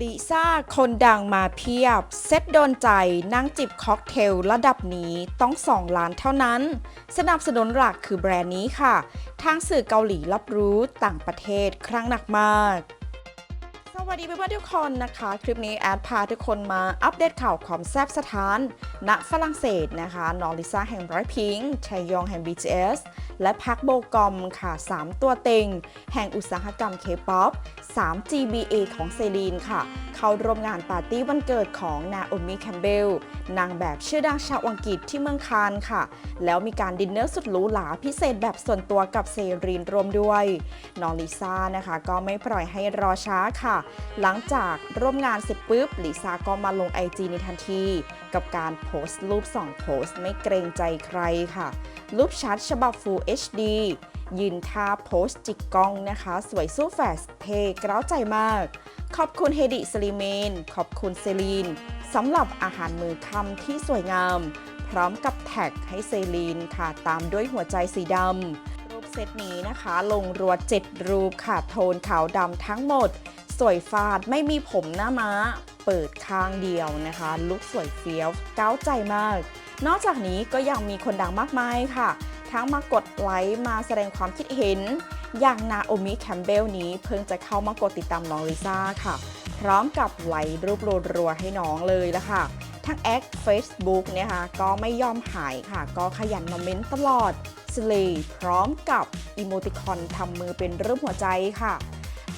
ลิซ่าคนดังมาเพียบ เซ็ตโดนใจนั่งจิบค็อกเทลระดับนี้ต้อง 2 ล้านเท่านั้น สนับสนุนหลักคือแบรนด์นี้ค่ะ ทางสื่อเกาหลีรับรู้ต่างประเทศครั้งหนักมาก สวัสดีเพื่อนๆทุกคนนะคะ คลิปนี้แอดพาทุกคนมาอัปเดตข่าวความแซ่บสถาน ณฝรั่งเศสนะคะน้องลิซ่าแห่งไรพิงชยองแห่ง BTS และพักโบกอมค่ะ 3 ตัวเต็ง แห่งอุตสาหกรรม K-POP 3 GBA ของเซรีนค่ะ เข้าร่วมงานปาร์ตี้วันเกิดของนาโอมิแคมเบลนางแบบชื่อดังชาวอังกฤษที่เมืองคานค่ะ แล้วมีการดินเนอร์สุดหรูหราพิเศษแบบส่วนตัวกับเซรีนรวมด้วยน้องลิซ่านะคะ ก็ไม่ปล่อยให้รอช้าค่ะ หลังจากร่วมงานเสร็จปุ๊บลิซ่าก็มาลง IG ในทันที กับการโพสต์รูป 2 โพสต์ไม่เกรงใจใครค่ะ รูปชัดฉบับ Full HD ยืนท่าโพสจิกกล้องนะคะ สวยสู้แฟสเทกร้าวใจมาก ขอบคุณเฮดิสลิเมน ขอบคุณเซลีนสำหรับอาหารมือคำที่สวยงาม พร้อมกับแท็กให้เซลีนค่ะ ตามด้วยหัวใจสีดำ รูปเซตนี้นะคะ ลงรัว 7 รูปค่ะ โทนขาวดำทั้งหมด สวยฟาดไม่มีผมหน้าม้า เปิดข้างเดียวนะคะ ลุคสวยเฟี้ยวก้าวใจมาก นอกจากนี้ก็ยังมีคนดังมากมายค่ะ ทั้งมากดไลค์มาแสดงความคิดเห็น อย่างนาโอมิแคมเบลนี้เพิ่งจะเข้ามากดติดตามน้องลิซ่าค่ะ พร้อมกับไลค์รูปรัวๆให้น้องเลยละค่ะ ทั้งแอค Facebook เนี่ยค่ะก็ไม่ยอมหายค่ะ ก็ขยันมาเม้นตลอดสเลพร้อมกับอีโมติคอนทำมือเป็นรูปหัวใจค่ะ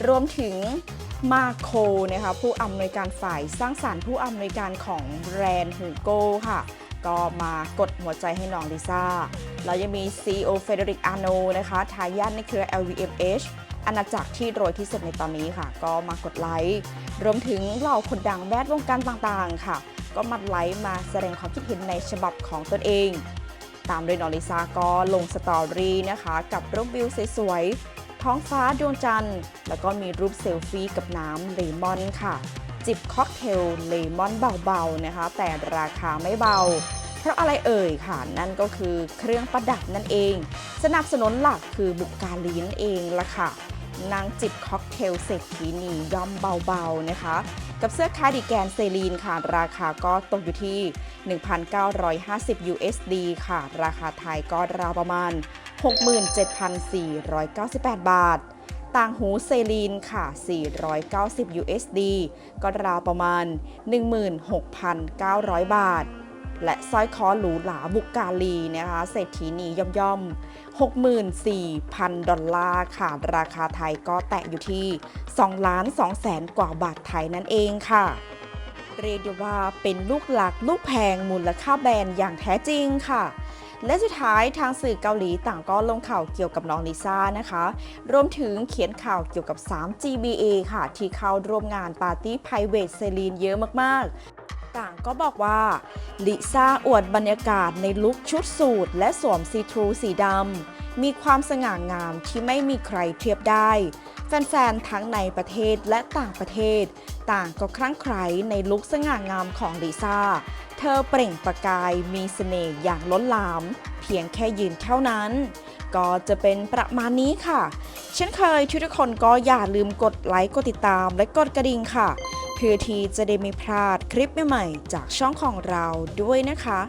รวมถึงมาโคนะคะผู้อำนวยการฝ่ายสร้างสารรค์ผู้อำนวยการของแบรนด์ฮูโก้ค่ะ ก็มากดหัวใจให้น้องลิซ่า แล้วยังมี CEO เฟเดริกอาโนนะคะ ทายาทในเครือ LVMH อาณาจักรที่รวยที่สุดในตอนนี้ค่ะ ก็มากดไลค์ รวมถึงเหล่าคนดังแวดวงการต่างๆ ค่ะ ก็มาไลค์มาแสดงความคิดเห็นในฉบับของตนเอง ตามโดยน้องลิซ่าก็ลงสตอรี่นะคะ กับรูปวิวสวยๆ ท้องฟ้าดวงจันทร์ แล้วก็มีรูปเซลฟี่กับน้ำเลมอนค่ะ จิบค็อกเทลเลมอนเบาๆนะคะ แต่ราคาไม่เบา เพราะอะไรเอ่ยค่ะ นั่นก็คือเครื่องประดับนั่นเอง สนับสนุนหลักคือบุกกาลีนเองละค่ะ นางจิบค็อกเทลเศรษฐีนีย่อมเบาๆนะคะ กับเสื้อคาร์ดิแกนเซรีนค่ะ ราคาก็ตกอยู่ที่ 1,950 USD ค่ะ ราคาไทยก็ราวประมาณ 67,498 บาท ต่างหูเซรีนค่ะ 490 USD ก็ราวประมาณ 16,900 บาท และสร้อยคอหรูหราบุกกาลีนะคะเศรษฐีนีย่อมย่อมๆ 64,000 ดอลลาร์ค่ะ ราคาไทยก็แตะอยู่ที่2ล้าน2แสนกว่าบาทไทยนั่นเองค่ะเรียกว่าเป็นลูกหลักลูกแพงมูลค่าแบรนด์อย่างแท้จริงค่ะ และสุดท้ายทางสื่อเกาหลีต่างก็ลงข่าวเกี่ยวกับน้องลิซ่านะคะ รวมถึงเขียนข่าวเกี่ยวกับ 3 GBA ค่ะ ที่เข้าร่วมงานปาร์ตี้ไพรเวทเซลีนเยอะมากๆ ต่างก็บอกว่า ลิซ่าอวดบรรยากาศในลุคชุดสูทและสวมซีทรูสีดำ มีความสง่างามที่ไม่มีใครเทียบได้ แฟนๆ ทั้งในประเทศและต่างประเทศ ต่างก็คลั่งไคล้ในลุคสง่างามของลิซ่า เธอเปล่งประกายมีเสน่ห์อย่างล้นหลาม เพียงแค่ยืนเท่านั้นก็จะเป็นประมาณนี้ค่ะ เช่นเคยทุกคนก็อย่าลืมกดไลค์ กดติดตาม และกดกระดิ่งค่ะ เพื่อที่จะได้ไม่พลาดคลิปใหม่ๆจากช่องของเราด้วยนะคะ